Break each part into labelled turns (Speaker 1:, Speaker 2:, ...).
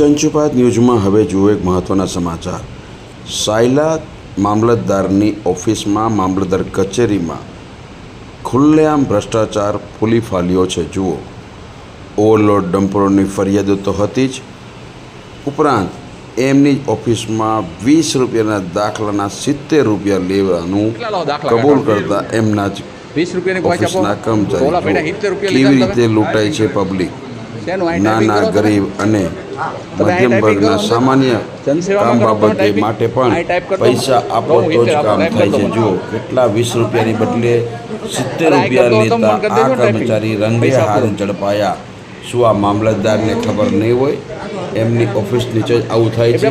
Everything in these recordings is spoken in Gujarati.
Speaker 1: ચંચુપાત ન્યૂઝમાં હવે જુઓ એક મહત્ત્વના સમાચાર. સાયલા મામલતદારની ઓફિસમાં મામલતદાર કચેરીમાં ખુલ્લેઆમ ભ્રષ્ટાચાર ફૂલી ફાલ્યો છે જુઓ. ઓવરલોડ ડમ્પરોની ફરિયાદો તો હતી જ. ઉપરાંત એમની જ ઓફિસમાં વીસ રૂપિયાના દાખલાના સિત્તેર રૂપિયા લેવાનું કબૂલ કરતા એમના જ ઓફિસના કર્મચારી કેવી રીતે લૂંટાય છે પબ્લિક નાના ગરીબ અને મધ્યમ વર્ગના સામાન્ય કામ બાબતે માટે પણ પૈસા આપો તો જ કામ થાય છે. જુઓ કેટલા વીસ રૂપિયાની બદલે સિત્તેર રૂપિયા લેતા આ કર્મચારી રંગે હાથ ઝડપાયા. શું આ મામલતદારને ખબર નહીં હોય? એમની ઓફિસ નીચે જ આવું થાય છે.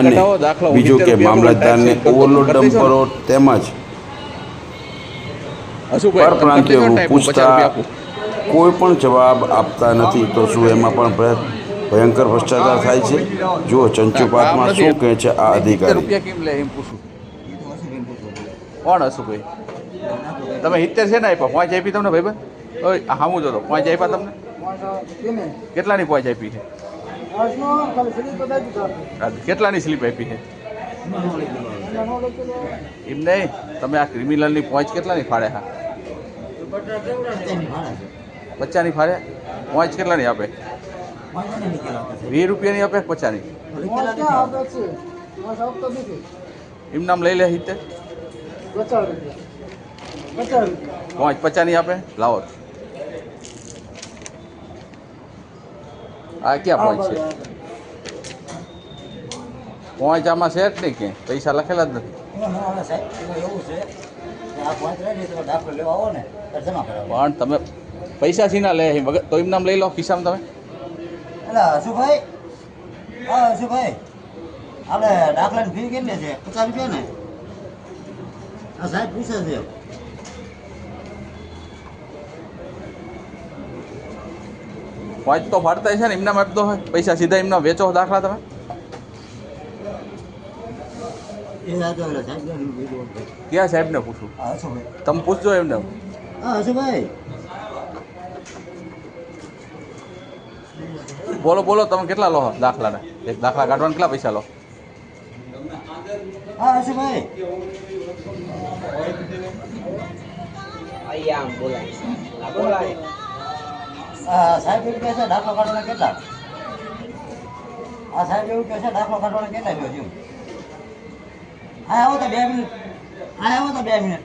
Speaker 1: અને બીજું કે મામલતદારને. ઓવરલોડ. ડમ્પરો તેમજ
Speaker 2: પચાસ
Speaker 1: પૂછતા. કોઈ પણ જવાબ આપતા નથી તો શું એમાં પણ ભય- ભયંકર ભ્રષ્ટાચાર થાય છે? જુઓ ચંચુપાતમાં
Speaker 2: કામ નથી.
Speaker 1: શું કહે છે આ
Speaker 2: સિત્તેર
Speaker 1: અધિકારી?
Speaker 2: રૂપિયા કેમ લે એમ પૂછું? કોણ હસુભાઈ તમે સિત્તેર છે ને આપ્યા? પાંચ આપી તમને ભાઈ ભાઈ ઓય હામું જોતો. પાંચ આપ્યા તમને? કેટલાની પાંચ આપી છે? હા, કેટલાની સ્લીપ આપી છે? એમ નહીં? તમે આ ક્રિમિનલની પાંચ કેટલાની ફાડે હા? પચાસની ફાડે પાંચ કેટલાની આપે? વીસ રૂપિયાની આપે કે પચાસની એમ નામ લઈ લે સિત્તેર પાંચ પચાસની આપે? લાવો. આ ક્યાં પાંચ છે? પાંચ આમાં છે જ નહીં ક્યાંય પૈસા લખેલા જ નથી. પણ તમે પૈસા સીના લે વગર તો નામ લઈ લો ખિસ્સામાં તમે.
Speaker 3: એટલે હસુભાઈ હા હસુભાઈ આપણે દાખલાની ફી કેટલી છે? પચાસ રૂપિયા ને? આ સાહેબ પૂછે છે.
Speaker 2: પાંચ તો ફાડતા છે ને એમનામ આપતો હોય પૈસા સીધા એમના વેચો દાખલા તમે.
Speaker 3: એટલે સાહેબ
Speaker 2: ક્યાં સાહેબને પૂછું? તમે પૂછજો એમને.
Speaker 3: હા હસુભાઈ.
Speaker 2: બોલો બોલો તમે કેટલા લો દાખલાના? એક દાખલા કાઢવાના કેટલા પૈસા લો?
Speaker 3: હા હસુભાઈ હા સાહેબ એવું કહે છે દાખલો કાઢવાના કેટલા? આ સાહેબ એવું કહે છે દાખલો કાઢવાના કેટલા છે હા આવો તો બે મિનિટ. હા આવો તો બે મિનિટ.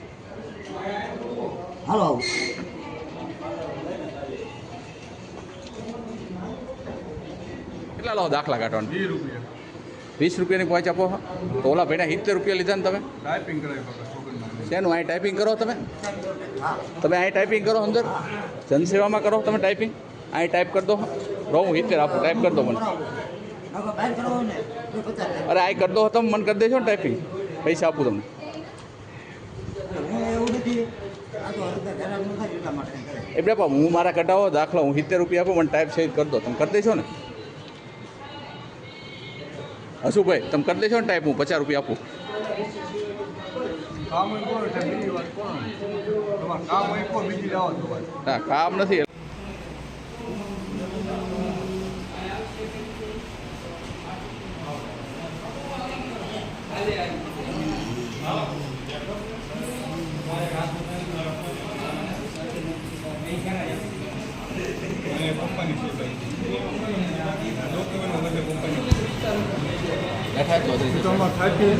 Speaker 3: હાલો આવું.
Speaker 2: કેટલા લો દાખલા કાઢવાના? વીસ રૂપિયાની પાંચ આપો. તો ઓલા ભાઈના સિત્તેર રૂપિયા લીધા ને તમે? શેનું? અહીં ટાઈપિંગ કરો તમે? તમે અહીં ટાઈપિંગ કરો અંદર? જનસેવામાં કરો તમે ટાઈપિંગ અહીં ટાઈપ કરી દો. રહો હું સિત્તેર આપું ટાઈપ કરી દો મને. અરે આ કરી દો તમે મને કરી દેશો ને ટાઈપિંગ પૈસા આપું તમને. એ પણ હું મારા કઢાવો દાખલો હું સિત્તેર રૂપિયા આપું મને ટાઈપ સહિત કરી દો. તમે કરી દેશો ને. હશું તમે કરી દેશો ને ટાઈપ હું પચાસ રૂપિયા આપું. ના કામ નથી.
Speaker 4: કંપની છે? ભાઈ ડોક્યુમેન્ટ જ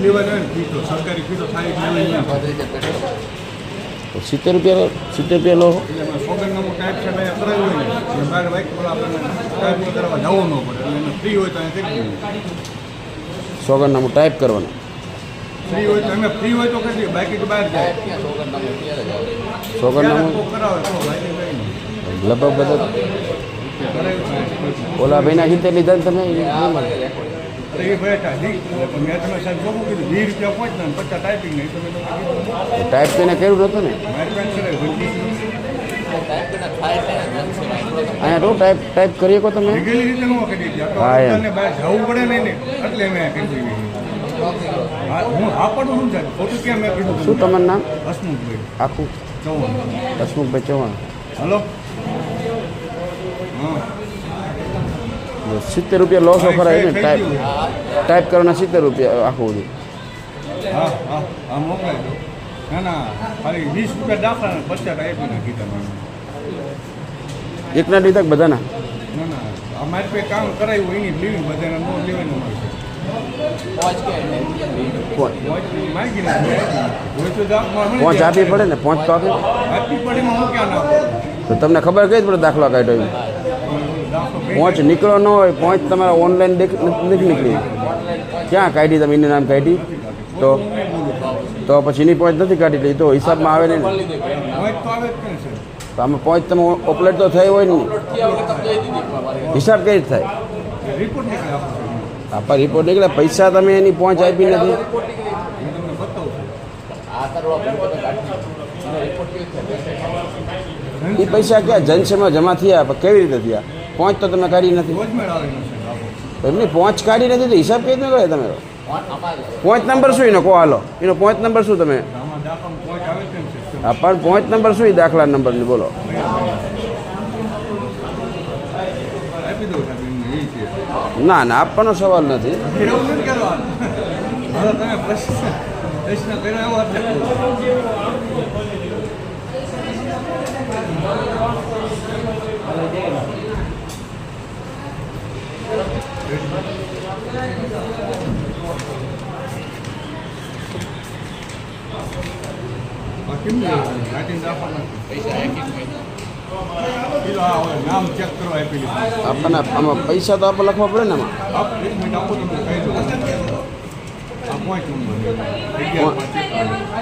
Speaker 4: લેવાની તો
Speaker 1: સિત્તેર રૂપિયા સિત્તેર રૂપિયા લો
Speaker 4: સોગંદનામું ટાઈપ
Speaker 1: કરવાનું
Speaker 4: ફ્રી હોય તો અમે ફ્રી હોય તો કરી બાકી તો બહાર જાય
Speaker 1: સોગંદનામું લગભગ બધા. ઓલા ભાઈના સિત્તેર લીધા તમે નહીં મળે.
Speaker 4: અરે એ ભાઈ ઠીક પણ મેં તમે સાહેબ શું કીધું વીસ રૂપિયા પહોંચ ને પચાસ ટાઈપિંગ નહીં તમે તો કીધું
Speaker 1: ટાઈપ તેને કર્યું નહોતું ને
Speaker 4: મારી પાસે કરે ભૂલી
Speaker 1: અહીંયા તો ટાઈપ ટાઈપ કરી શકો તમે
Speaker 4: લીગલી રીતે ન કરી દીધી આ તો
Speaker 1: હા, એમ.
Speaker 4: આપણને બહાર જવું પડે નહીં ને એટલે મેં કરી દીધી હા, હું આપડું શું છે ખોટું કેમ મેં કીધું
Speaker 1: શું તમારું નામ
Speaker 4: હસમુખભાઈ
Speaker 1: આખું
Speaker 4: ચૌહાણ
Speaker 1: હસમુખભાઈ ચૌહાણ
Speaker 4: હલો હા
Speaker 5: સિત્તેર રૂપિયા લોસો ખરા એને
Speaker 4: થઈ
Speaker 5: ટાઈપ ટાઈપ કરવાના સિત્તેર રૂપિયા આખું બધું.
Speaker 4: હા હા હા ના ના ખાલી વીસ રૂપિયા દાખલા પચાસ આપી નાખી તમે
Speaker 5: એકના લીધા કે બધાના?
Speaker 4: ના ના અમારે પાસે કામ કરાયું એની લીવી બધાને નો લેવાનું હોય છે
Speaker 5: પોચ. આપવી પડે ને પોચ તો આપી. તો તમને ખબર કઈ પડે દાખલો કાઢ્યો
Speaker 4: દાખલો
Speaker 5: નીકળો ન હોય, પહોંચ તમારે ઓનલાઈન નથી નીકળી. ક્યાં કાઢી તમે એને નામ કાઢી? તો તો પછી એની પહોંચ નથી કાઢી લઈ તો હિસાબમાં આવે નહીં
Speaker 4: તો
Speaker 5: આમાં પોચ તમે ઓપલેટ તો થઈ હોય ને. હિસાબ કઈ રીતે થાય?
Speaker 4: આપણા
Speaker 5: રિપોર્ટ નીકળે, પૈસા તમે એની પહોંચ આપી નથી. એ પૈસા ક્યાં જનસેમાં જમા થયા કેવી રીતે થયા? પહોંચ તો તમે કાઢી નથી. એમની પહોંચ કાઢી નથી તો હિસાબ કેવી રીતે કરે તમે? પહોંચ નંબર શું એનો? કહો હાલો. એનો પહોંચ નંબર શું તમે? આ પણ પહોંચ નંબર શું એ દાખલા નંબરની બોલો. ના ના આપવાનો સવાલ નથી.
Speaker 4: પ્રશ્ન પ્રશ્ન કર્યો એવો જ લખો. આ કેમ લેવાનું? કાઢીને રાખવાના છે. પેલો આ હવે નામ ચેક કરવા આપી દીધું
Speaker 5: આપણને આમાં પૈસા તો આપણે લખવા પડે ને આમાં?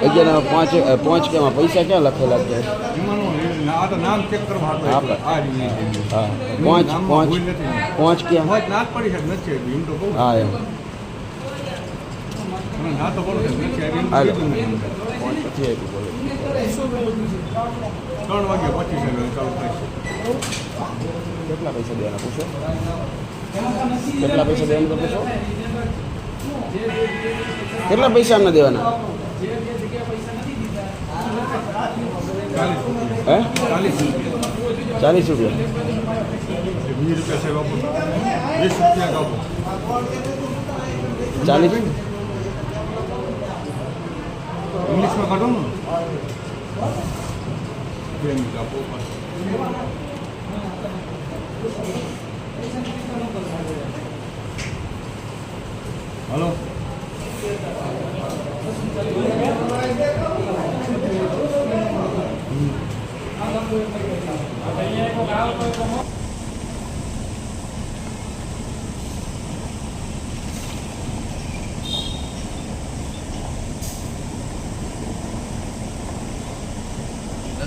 Speaker 4: અગિયાર પાંચ
Speaker 5: પાંચ અ, કે એમાં પૈસા ક્યાં લખેલા છે?
Speaker 4: આ તો નામ ચેક કરવા હતો. આ રીતે
Speaker 5: હા. પાંચ પાંચ પાંચ ક્યાં
Speaker 4: પાંચ ના પડી છે નથી એમ તો કહું
Speaker 5: હા એમ.
Speaker 4: ના તો બોલો નથી એમ
Speaker 5: પછી બોલો.
Speaker 4: ત્રણ વાગે પચીસ ચાલુ થાય
Speaker 5: કેટલા પૈસા દેવાના પૂછો? કેટલા પૈસા દેવાના તો પૂછો? કેટલા પૈસા અમને દેવાના? હે?
Speaker 4: ચાલીસ રૂપિયા.
Speaker 5: ચાલીસ
Speaker 4: ઇંગ્લિશમાં કાઢો ને.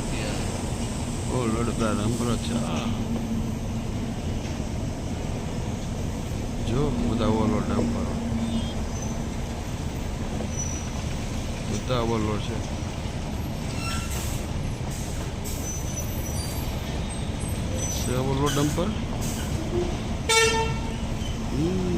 Speaker 4: હલો
Speaker 5: ઓ લડકા રંભરો ચા જો બધા ઓલો ડમ્પરો બધા ઓલો છે ઓલો ડમ્પર હમ